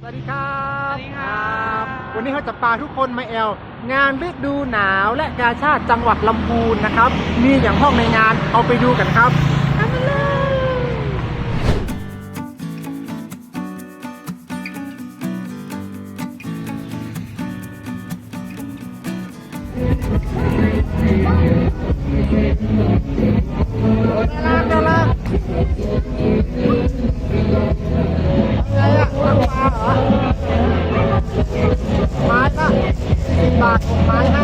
สวัสดีครับสวัสดีครับ วันนี้เขาจะพาทุกคนมาแอลงานฤดูหนาวและกาชาติจังหวัดลำพูนนะครับ มีอย่างห้องในงานเอาไปดูกันครับ ไม้ห้า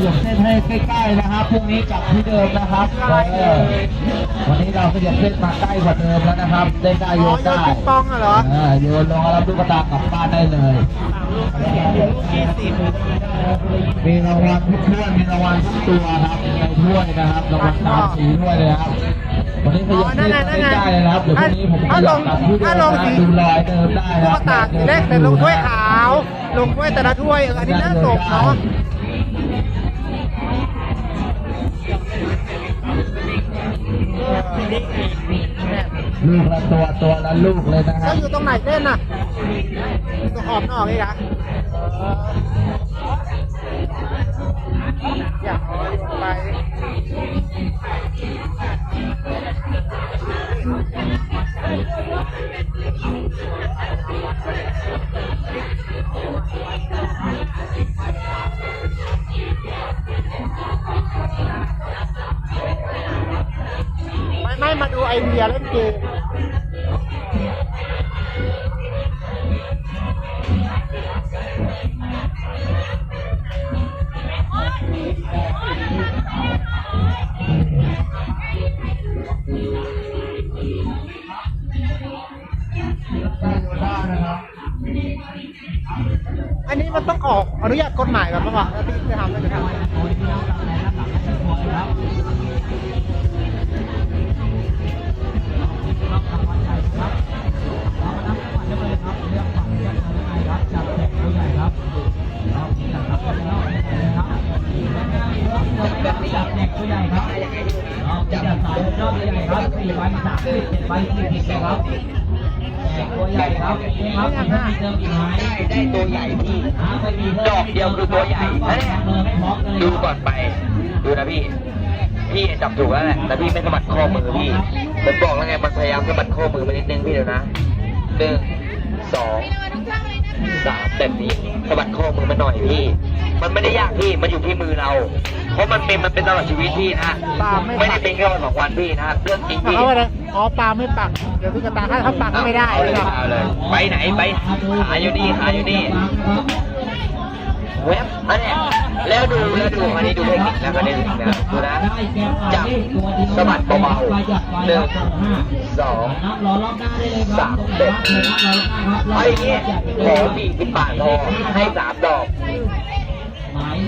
ขยับเส้นให้ใกล้ๆนะครับพรุ่งนี้กลับที่เดิมนะครับวันนี้เราขยับเส้นมาใกล้กว่าเดิมแล้วนะครับเล่นได้โยนได้ปองเหรอโยนลงแล้วรับลูกตากลับบ้านได้เลยมีรางวัลทุกถ้วยมีรางวัลทุกตัวครับในถ้วยนะครับรางวัลตามสีด้วยเลยครับวันนี้ขยับเส้นมาใกล้เลยนะครับเดี๋ยวพรุ่งนี้ผมขยับกลับที่เดิมนะดูรอยเดิมได้คกรับตาสีเล็กแต่ลงถ้วยขาว ลงถ้วยแต่ละถ้วยอออันนี้น่าสมเนาะ ลูกละตัวตัวละลูกเลยนะคแล้รัวบ อยู่ตรงไหนเล่นน่ะตรงขอบนอกนี่นะ ไม่มาดูไอเดียเล่นเกมอันนี้มันต้องขออนุญาตกฎหมายก่อนป่ะวะที่จะทำได้จะทำ ไม่ยังอะได้ได้ตัวใหญ่พี่ดอกเดียวคือตัวใหญ่นะเนี่ยดูก่อนไป ดูนะพี่พี่จับถูกแล้วแหละแต่พี่ไม่สะบัดข้อมือพี่ผมบอกแล้วไงมันพยายามสะบัดข้อมือมานิดนึงพี่เดี๋ยวนะหนึ่งสอง สามแบบนี้สะบัดข้อมือมาหน่อยพี่ มันไม่ได้ยากพี่ มันอยู่ที่มือเรา เพราะมันเป็นมันเป็นตลอดชีวิตพี่นะ ปาล์มไม่ไม่ปัได้กเป็นแค่วันสองวันพี่นะเรื่องจริงถ้าพี่ เขาอะไรอ๋อปลาไม่ปัก เดี๋ยวพี่กระตาถ้าเขาปักก็ไม่ได้เอาเลยหรอกเอาเลยไปไหนไปหาอยู่นี่หาอยู่นี่เว็บอันเนี้ย แล้วดูแล้วดูอันนี้ดูเทคนิคนะอันนี้ดูนะดูนะจับสะบัดเบาๆหนึ่งสองสามเด็ดไอ้เนี้ยขอสี่สิบปาทพอให้สามดอก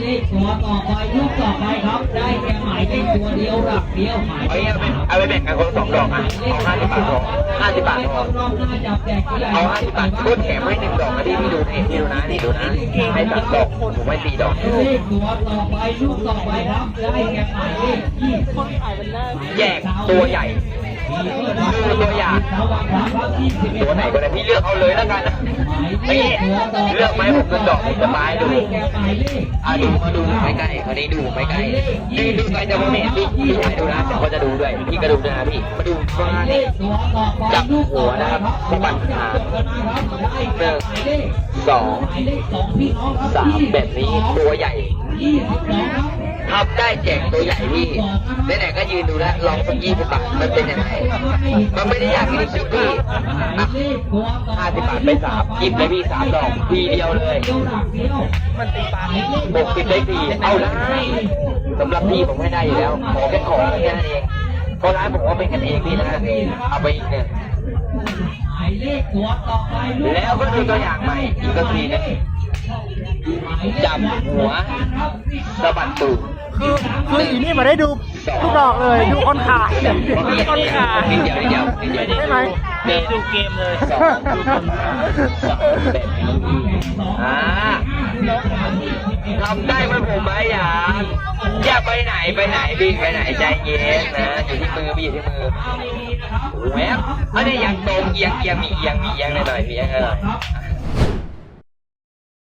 เลขตัวต่อไปลูกต่อไปครับ ได้แค่หมายเลขตัวเดียวหลักเดียวหมายเอาเนี่ยเอาไปแบ่งกันคนละสองดอกอะเอาห้าสิบบาทพอห้าสิบบาทพอรอบหน้าจับแจกผู้ใหญ่เอาห้าสิบบาทพูดแถมให้หนึ่งดอกนะพี่พี่ดูนี่พี่ดูนะนี่ดูนะให้สามดอกผมให้สี่ดอกเลขตัวต่อไปลูกต่อไปครับได้แค่หมายเลขยี่สิบแยกตัวใหญ่ ดูตัวอย่างตัวไหนก็ได้พี่เลือกเอาเลยแล้วกันนะนี่เลือกไหมผมเป็นดอกผมจะไม้ดูได้แค่หมายเลขอะดูมาดูไม่ใกล้คนนี้ดูไม่ใกล้นี่ดูใกล้จะไม่เห็นพี่พี่ถ่ายดูนะแต่เขาจะดูด้วยพี่ก็ดูด้วยนะพี่มาดูมายนี้เลขตัวต่อไปจับหัวนะครับครับสะบัดขาได้แค่หมายเลขสองสองพี่น้องสามแบบนี้ตัวใหญ่ ยี่สิบสองครับทำได้แจกตัวใหญ่พี่ไหนๆก็ยืนดูแล้วลองสักยี่สิบบาทมันเป็นยังไงมันไม่ได้ยากจริงๆพี่อะห้าสิบบาทไปสามหยิบเลยพี่สามดอกทีเดียวเลยมันตีปากบกสิบได้สี่เอาละสสำหรับพี่ผมให้ได้อยู่แล้ว ขอแค่ของแค่นั้นเองเพราะร้านผมว่าเป็นกันเองพี่นะเอาไปอีกหนึ่งหมาย เลขตัวต่อไปลูกแล้วก็ดูตัวอย่างใหม่อีกก็ทีนึงจับหัวสะบัดตูดคือคืออีนี่มาได้ดูทุกดอกเลยดูคนขายดูคนขายนิดเดียวนิดเดียวนิดเดียวใช่ไหมนี่ดูเกมเลยสองดูคนขายสองแบบอ่าทำได้ไหมผมไหมอย่าอย่าไปไหนไปไหนพี่ไปไหนใจเย็นนะอยู่ที่มือพี่อยู่ที่มือแหวบอันนี้ยังตรงเอียงเอียงมีเอียงมีเอียงหน่อยๆมีเอียงหน่อยๆ